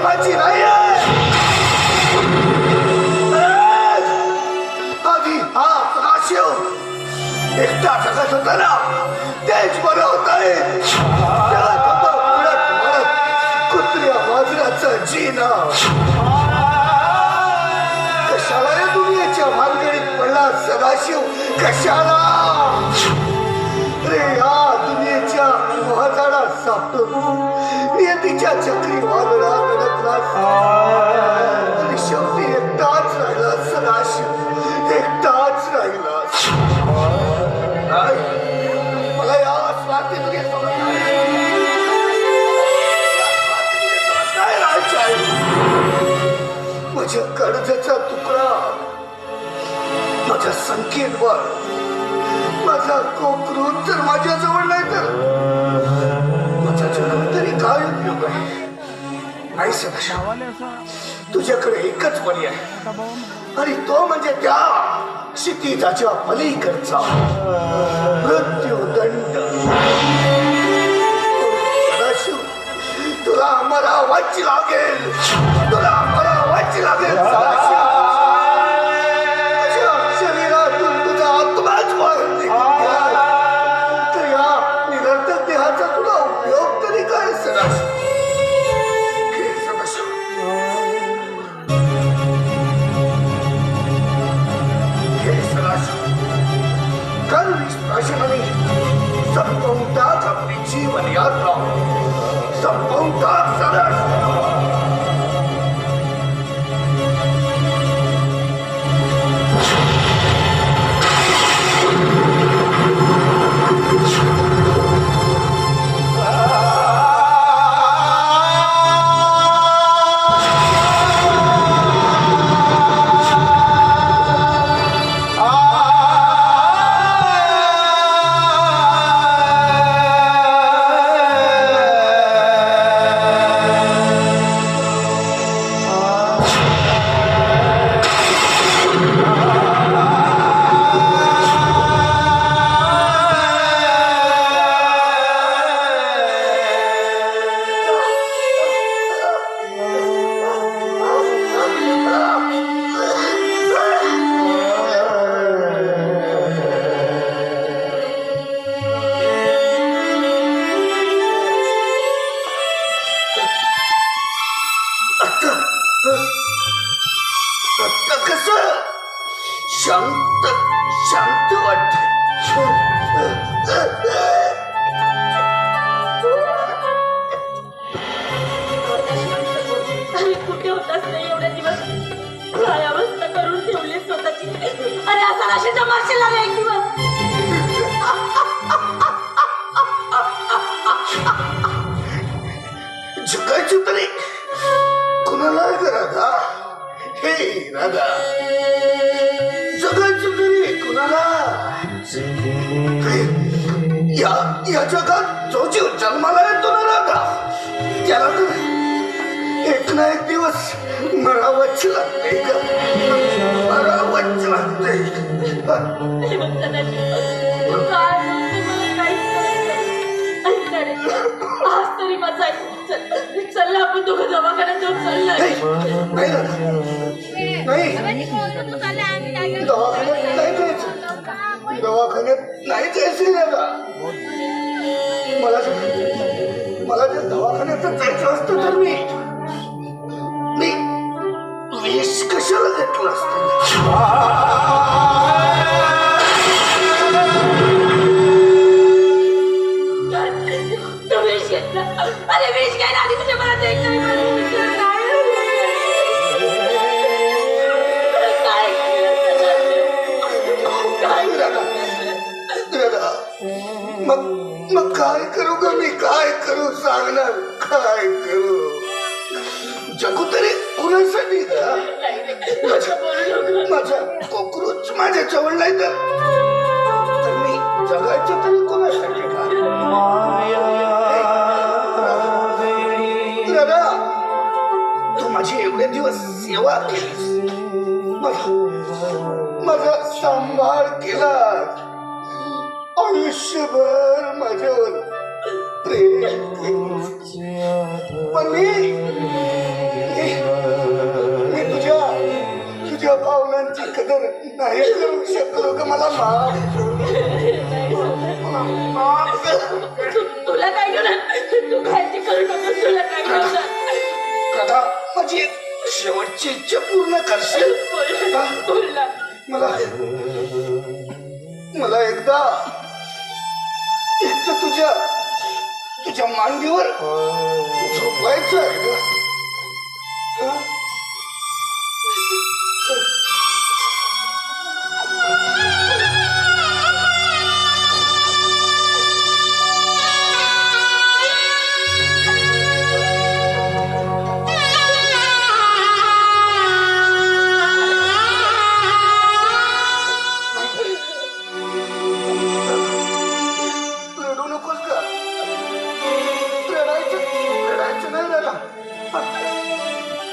कामाची नाही आधी हा सदाशिव एकटा जगत होता ना. तेच बरं होत आहे त्यात होतं उडत म्हणत कुत्र्या वाजण्याचं जीना कशाला या दुनियेच्या भानगडीत पडला सदाशिव? कशाला? रे या दुनियेच्या मोहजाडा सापडून. तिच्या चक्री वादळा अडकलास आणि शेवटी एकटाच राहिला सदाशिव एकटाच राहिला मला या स्वार्थी दुनियेत राहायचं आहे. माझ्या कर्जाचा तुकडा माझ्या संख्येवर माझा कोकरून जर माझ्या नाही तर नाही सदाशिव तुझ्याकडे एकच पर्याय आहे. आणि तो म्हणजे त्या क्षितिजाच्या पलीकडचा मृत्यूदंड तुला मला वाची लागेल સંપૂર્ણતા આપણી જીવન યાત્રા સંપૂર્ણતા સરસ. आता कस? शांत शांत अरे कुठे होतास नाही एवढे दिवस? काय अवस्था करून ठेवली स्वतःची? अरे असा राशीचा मारशील आला एक दिवस. झुकायची तरी कुणाला ग राधा हे राधा जगायची तरी कुणाला या या जगात जो जीव जन्माला येतो ना राधा त्याला तर एक ना एक दिवस मरावंच लागते ग मरावंच लागते चल आपण दोघं दवाखान्यात जाऊन नाही. नाही. दवाखान्यात नाही जायचं. दवाखान्यात नाही जायचं दादा मला मला जर दवाखान्यात जायचं असतं तर मी मी विष कशाला घेतलं असतं? मग काय करू ग? मी काय करू? सांगणार. काय करू? जगू तरी कुणासाठी का माझ्या कोकरूच माझ्या जवळ नाही तर तर मी जगायचं तरी कोणासाठी का दादा तू माझी एवढे दिवस सेवा केलीस. माझा- माझा सांभाळ केला. आयुष्यभर माझ्यावर प्रेम मी तुझ्या तुझ्या भावनांची कदर नाही करू शकलो का? मला माफ तुला काय तू काळजी करू नको तुला काय कदा माझी शेवटची इच्छा पूर्ण करशील? मला मला एकदा एकदा तुझ्या तुझ्या मांडीवर झोपायचं आहे ग